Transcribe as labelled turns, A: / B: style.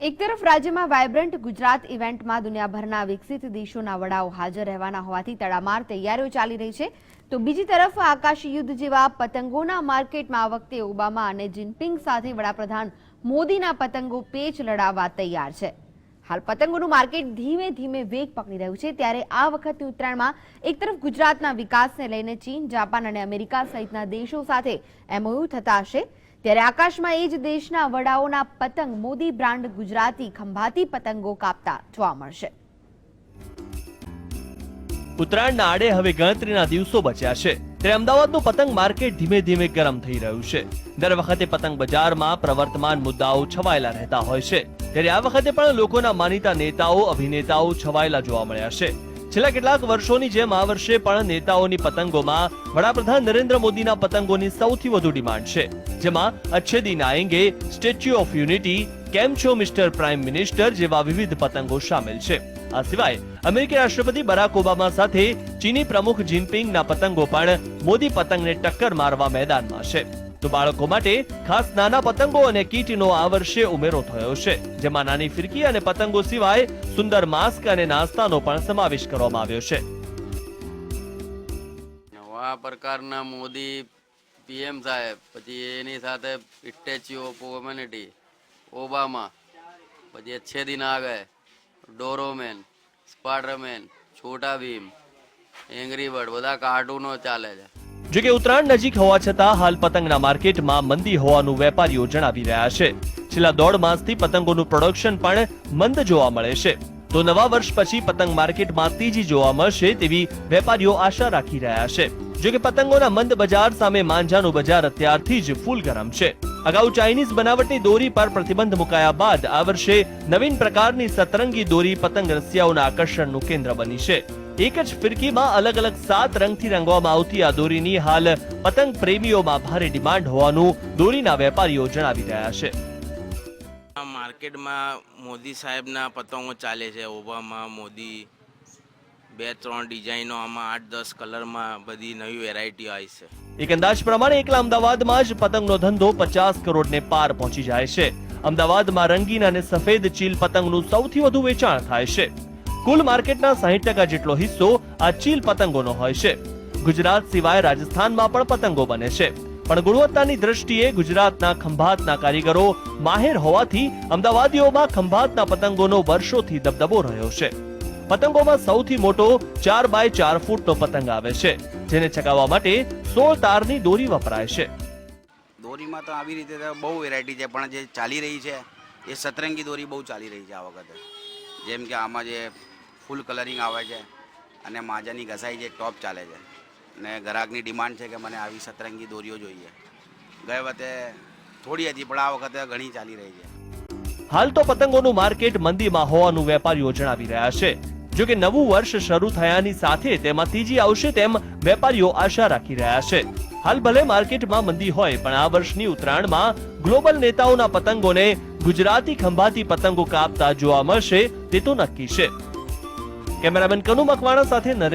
A: એક તરફ રાજ્યમાં વાયબ્રન્ટ ગુજરાત ઇવેન્ટમાં દુનિયાભરના વિકસિત દેશોના વડાઓ હાજર રહેવાના હોવાથી તડામાર તૈયારીઓ ચાલી રહી છે. તો બીજી તરફ આકાશી યુદ્ધ જેવા પતંગોના માર્કેટમાં આ વખતે ઓબામા અને જિનપિંગ સાથે વડાપ્રધાન મોદીના પતંગો પેચ લડાવવા તૈયાર છે. હાલ પતંગોનું માર્કેટ ધીમે ધીમે વેગ પકડી રહ્યું છે. ત્યારે આ વખતની ઉત્તરાયણમાં એક તરફ ગુજરાતના વિકાસને લઈને ચીન, જાપાન અને અમેરિકા સહિતના દેશો સાથે એમઓયુ થતા હશે. ત્યારે આકાશમાં એ જ દેશના વડાઓના પતંગ મોદી બ્રાન્ડ ગુજરાતી ખંભાતી પતંગો કાપતા જોવા મળશે.
B: ઉત્તરાયણના આડે હવે ગણતરીના દિવસો બચ્યા છે. ત્યારે અમદાવાદનું પતંગ માર્કેટ ધીમે ધીમે ગરમ થઈ રહ્યું છે. દર વખતે પતંગ બજારમાં પ્રવર્તમાન મુદ્દાઓ છવાયેલા રહેતા હોય છે. ત્યારે આ વખતે પણ લોકોના માનીતા નેતાઓ, અભિનેતાઓ છવાયેલા જોવા મળ્યા છે. છેલ્લા કેટલાક વર્ષોની જેમ આ વર્ષે પણ નેતાઓની પતંગોમાં વડાપ્રધાન નરેન્દ્ર મોદીના પતંગોની સૌથી વધુ ડિમાન્ડ છે, જેમાં અચ્છે દિન સ્ટેચ્યુ ઓફ યુનિટી, કેમ છો મિસ્ટર પ્રાઇમ મિનિસ્ટર જેવા વિવિધ પતંગો સામેલ છે. આ સિવાય અમેરિકી રાષ્ટ્રપતિ બરાક ઓબામા સાથે ચીની પ્રમુખ જિનપિંગના પતંગો પણ મોદી પતંગને ટક્કર મારવા મેદાનમાં છે. તો બાળકો માટે ખાસ નાના પતંગો અને કીટનો આ વર્ષે ઉમેરો થયો છે, જેમાં નાની ફિરકી અને પતંગો સિવાય સુંદર માસ્ક અને નાસ્તાનો પણ સમાવેશ કરવામાં આવ્યો છે.
C: નવા પ્રકારના મોદી પીએમ સાહેબ, પછી એની સાથે સ્ટેચ્યુ ઓફ હ્યુમેનિટી ઓબામા, પછી અચ્છે દિન આ ગયે Doraemon Spiderman Chhota Bheem, angry bird, બધા કાર્ટૂનો ચાલે છે.
B: જો કે ઉત્તરાયણ નજીક હોવા છતાં હાલ પતંગના માર્કેટમાં મંદી હોવાનું વેપારીઓ જણાવી રહ્યા છે. છેલ્લા દોઢ માસથી પતંગોનું પ્રોડક્શન પણ મંદ જોવા મળે છે. તો નવા વર્ષ પછી પતંગ માર્કેટમાં તેજી જોવા મળશે તેવી વેપારીઓ આશા રાખી રહ્યા છે. જો કે પતંગોના મંદ બજાર સામે માંજાનું બજાર અત્યારથી જ ફૂલ ગરમ છે. અગાઉ ચાઇનીઝ બનાવટની દોરી પર પ્રતિબંધ મુકાયા બાદ આ વર્ષે નવીન પ્રકારની સતરંગી દોરી પતંગ રસિયાઓના આકર્ષણનું કેન્દ્ર બની છે. એક જ ફિરકીમાં અલગ અલગ સાત રંગથી રંગવામાં આવતી આ દોરીની હાલ પતંગ પ્રેમીઓમાં ભારે ડિમાન્ડ હોવાનું દોરીના વેપારીઓ જણાવી રહ્યા છે.
D: આ માર્કેટમાં મોદી સાહેબના પતંગો ચાલે છે. ઓબામા મોદી બે ત્રણ ડિઝાઇનો આમાં આઠ દસ કલરમાં બધી નવી વેરાયટી આવી છે.
B: એક અંદાજ પ્રમાણે એકલા અમદાવાદમાં જ પતંગનો ધંધો પચાસ કરોડને પાર પહોંચી જાય છે. અમદાવાદમાં રંગીન અને સફેદ ચીલ પતંગનું સૌથી વધુ વેચાણ થાય છે. કુલ માર્કેટના સાહીઠ ટકા જેટલો હિસ્સો આ ચીલ પતંગોનો હોય છે. ગુજરાત સિવાય રાજસ્થાનમાં પણ પતંગો બને છે. પણ ગુણવત્તાની દ્રષ્ટિએ ગુજરાતના ખંભાતના કારીગરો માહેર હોવાથી અમદાવાદીઓમાં ખંભાતના પતંગોનો વર્ષોથી દબદબો રહ્યો છે. પતંગોમાં સૌથી મોટો ચાર બાય ચાર ફૂટનો પતંગ આવે છે, જેને ચગાવવા માટે સોળ તારની દોરી વપરાય છે.
E: દોરીમાં તો આવી રીતે બહુ વેરાયટી છે, પણ જે ચાલી રહી છે, એ સતરંગી દોરી બહુ ચાલી રહી છે આ વખતે. જેમ કે આમાં જે ફૂલ કલરિંગ આવે છે અને માજાની ઘસાઈ જે ટોપ ચાલે છે. અને ગ્રાહકની ડિમાન્ડ છે કે મને આવી સતરંગી દોરીઓ જોઈએ. ગઈ વખતે થોડી હતી, પણ આ વખતે ઘણી ચાલી રહી છે.
B: હાલ તો પતંગોનું માર્કેટ મંદીમાં હોવાનું વેપારીઓ જણાવી રહ્યા છે. જો કે નવું વર્ષ શરૂ થયાની સાથે તેમાં તેજી આવશે તેમ વેપારીઓ આશા રાખી રહ્યા છે. હાલ ભલે માર્કેટમાં મંદી હોય, પણ આ વર્ષની ઉત્તરાયણમાં ગ્લોબલ નેતાઓના પતંગોને ગુજરાતી ખંભાતી પતંગો કાપતા જોવા મળશે, તે તો નક્કી છે. કેમેરામેન કનુ મકવાણા સાથે નરેશ